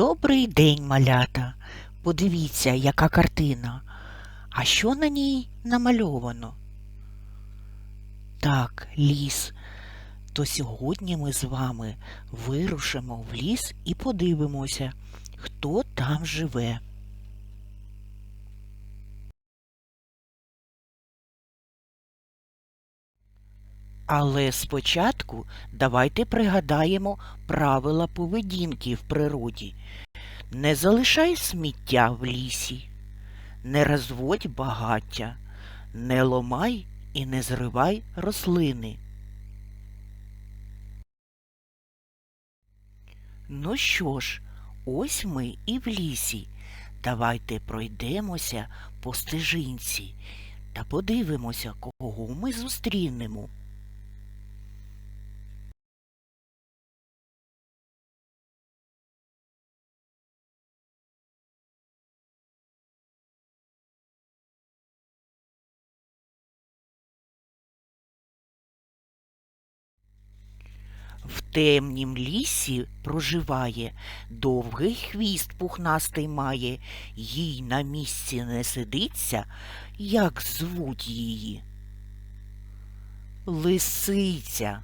Добрий день, малята. Подивіться, яка картина. А що на ній намальовано? Так, ліс. То сьогодні ми з вами вирушимо в ліс і подивимося, хто там живе. Але спочатку давайте пригадаємо правила поведінки в природі. Не залишай сміття в лісі, не розводь багаття, не ломай і не зривай рослини. Ну що ж, ось ми і в лісі. Давайте пройдемося по стежинці та подивимося, кого ми зустрінемо. Темнім лісі проживає, довгий хвіст пухнастий має, їй на місці не сидиться, як звуть її. Лисиця.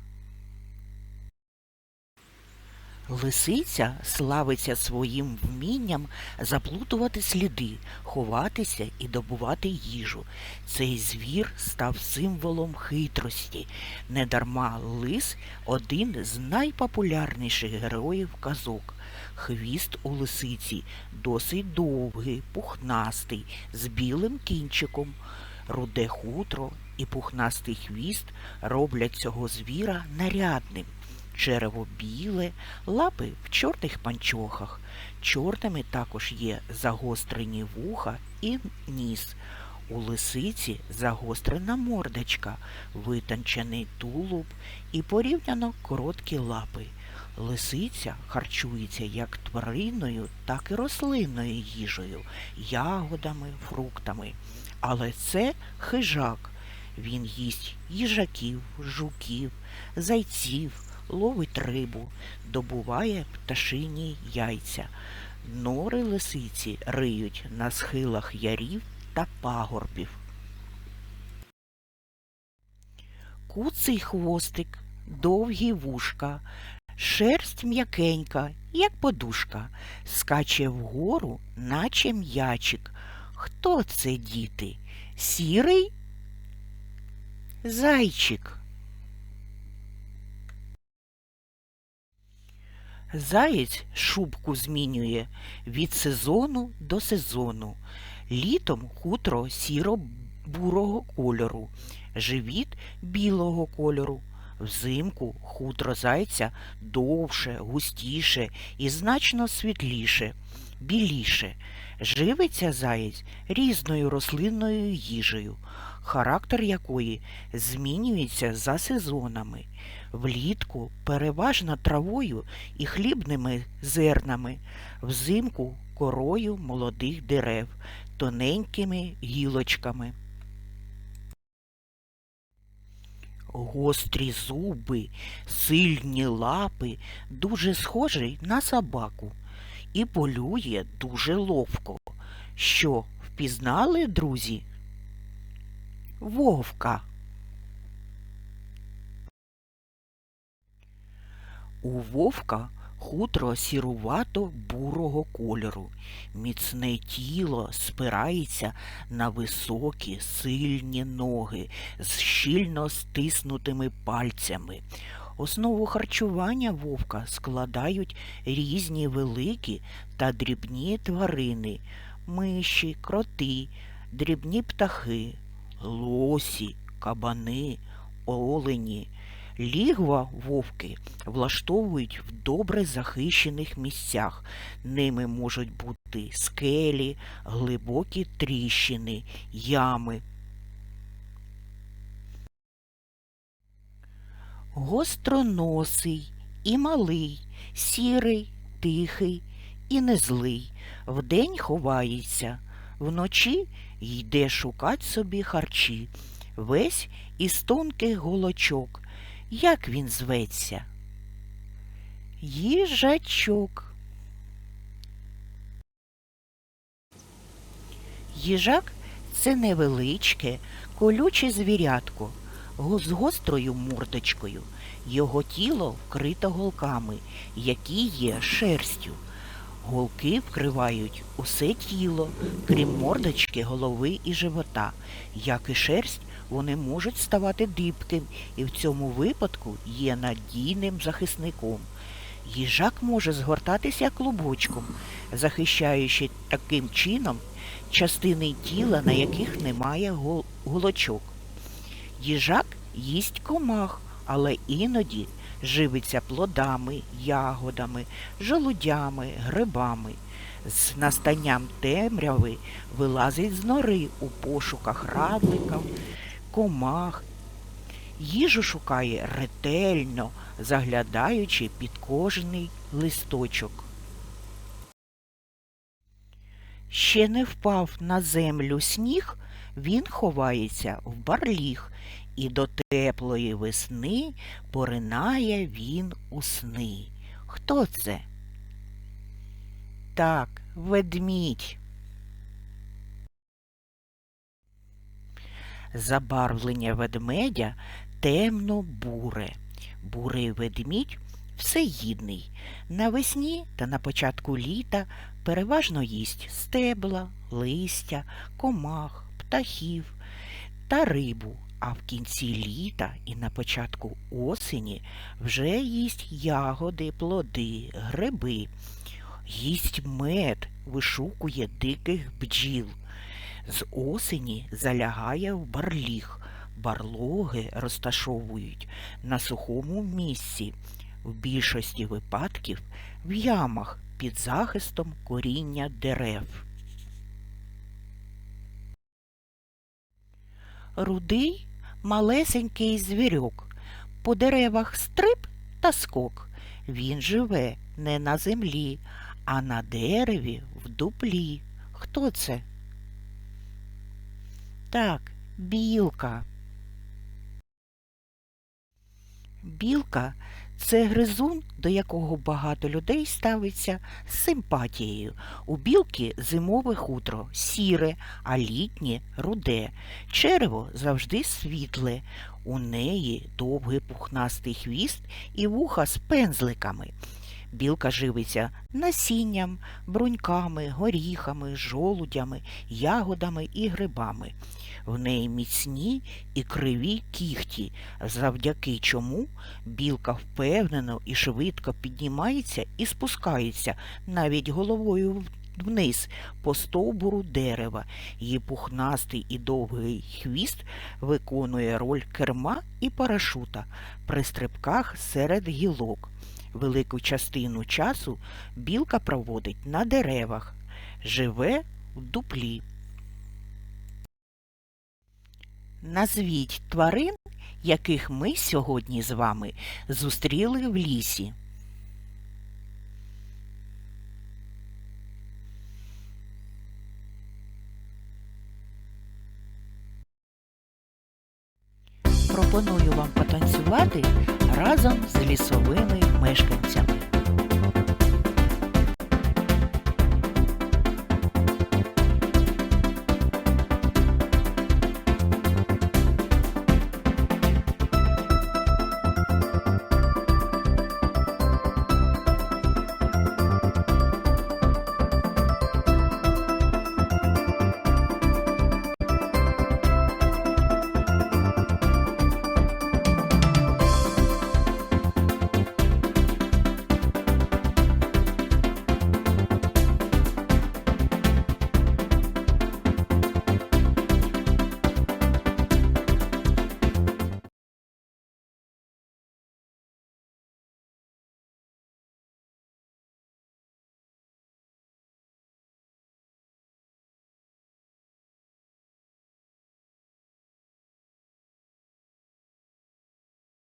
Лисиця славиться своїм вмінням заплутувати сліди, ховатися і добувати їжу. Цей звір став символом хитрості. Недарма лис один з найпопулярніших героїв казок. Хвіст у лисиці досить довгий, пухнастий, з білим кінчиком. Руде хутро і пухнастий хвіст роблять цього звіра нарядним. Черево біле, лапи в чорних панчохах. Чорними також є загострені вуха і ніс. У лисиці загострена мордочка, витончений тулуб і порівняно короткі лапи. Лисиця харчується як тваринною, так і рослинною їжею, ягодами, фруктами. Але це хижак. Він їсть їжаків, жуків, зайців, ловить рибу, добуває пташині яйця. Нори лисиці риють на схилах ярів та пагорбів. Куций хвостик, довгі вушка, шерсть м'якенька, як подушка, скаче вгору, наче м'ячик. Хто це, діти? Сірий? Зайчик. Заєць шубку змінює від сезону до сезону. Літом хутро сіро-бурого кольору, живіт білого кольору. Взимку хутро зайця довше, густіше і значно світліше, біліше. Живиться заєць різною рослинною їжею, характер якої змінюється за сезонами. Влітку переважно травою і хлібними зернами, взимку корою молодих дерев, тоненькими гілочками. Гострі зуби, сильні лапи, дуже схожий на собаку і полює дуже ловко. Що, впізнали, друзі? Вовка. У вовка хутро сірувато бурого кольору. Міцне тіло спирається на високі, сильні ноги з щільно стиснутими пальцями. Основу харчування вовка складають різні великі та дрібні тварини, миші, кроти, дрібні птахи, лосі, кабани, олені. Лігва вовки влаштовують в добре захищених місцях. Ними можуть бути скелі, глибокі тріщини, ями. Гостроносий і малий, сірий, тихий і незлий. Вдень ховається, вночі йде шукать собі харчі, весь із тонких голочок. Як він зветься? Їжачок. Їжак це невеличке, колюче звірятко з гострою мордочкою. Його тіло вкрито голками, які є шерстю. Голки вкривають усе тіло, крім мордочки, голови і живота. Як і шерсть, вони можуть ставати дибким і в цьому випадку є надійним захисником. Їжак може згортатися клубочком, захищаючи таким чином частини тіла, на яких немає гол- голочок. Їжак їсть комах, але іноді живиться плодами, ягодами, жолудями, грибами. З настанням темряви вилазить з нори у пошуках равлика, комах. Їжу шукає ретельно, заглядаючи під кожний листочок. Ще не впав на землю сніг, він ховається в барліг, і до теплої весни поринає він у сни. Хто це? Так, ведмідь. Забарвлення ведмедя темно-буре. Бурий ведмідь всеїдний. Навесні та на початку літа переважно їсть стебла, листя, комах, птахів та рибу, а в кінці літа і на початку осені вже їсть ягоди, плоди, гриби, їсть мед, вишукує диких бджіл. З осені залягає в барліг. Барлоги розташовують на сухому місці, в більшості випадків в ямах під захистом коріння дерев. Рудий малесенький звірюк. по деревах стрип та скок. Він живе не на землі, а на дереві в дуплі. Хто це? Так, білка. Білка це гризун, до якого багато людей ставиться з симпатією. У білки зимове хутро сіре, а літнє руде. Черево завжди світле. У неї довгий пухнастий хвіст і вуха з пензликами. Білка живиться насінням, бруньками, горіхами, жолудями, ягодами і грибами. В неї міцні і криві кіхті, завдяки чому білка впевнено і швидко піднімається і спускається навіть головою вниз по стовбуру дерева. Її пухнастий і довгий хвіст виконує роль керма і парашута при стрибках серед гілок. Велику частину часу білка проводить на деревах, живе в дуплі. Назвіть тварин, яких ми сьогодні з вами зустріли в лісі. Пропоную вам потанцювати разом з лісовими мешканцями.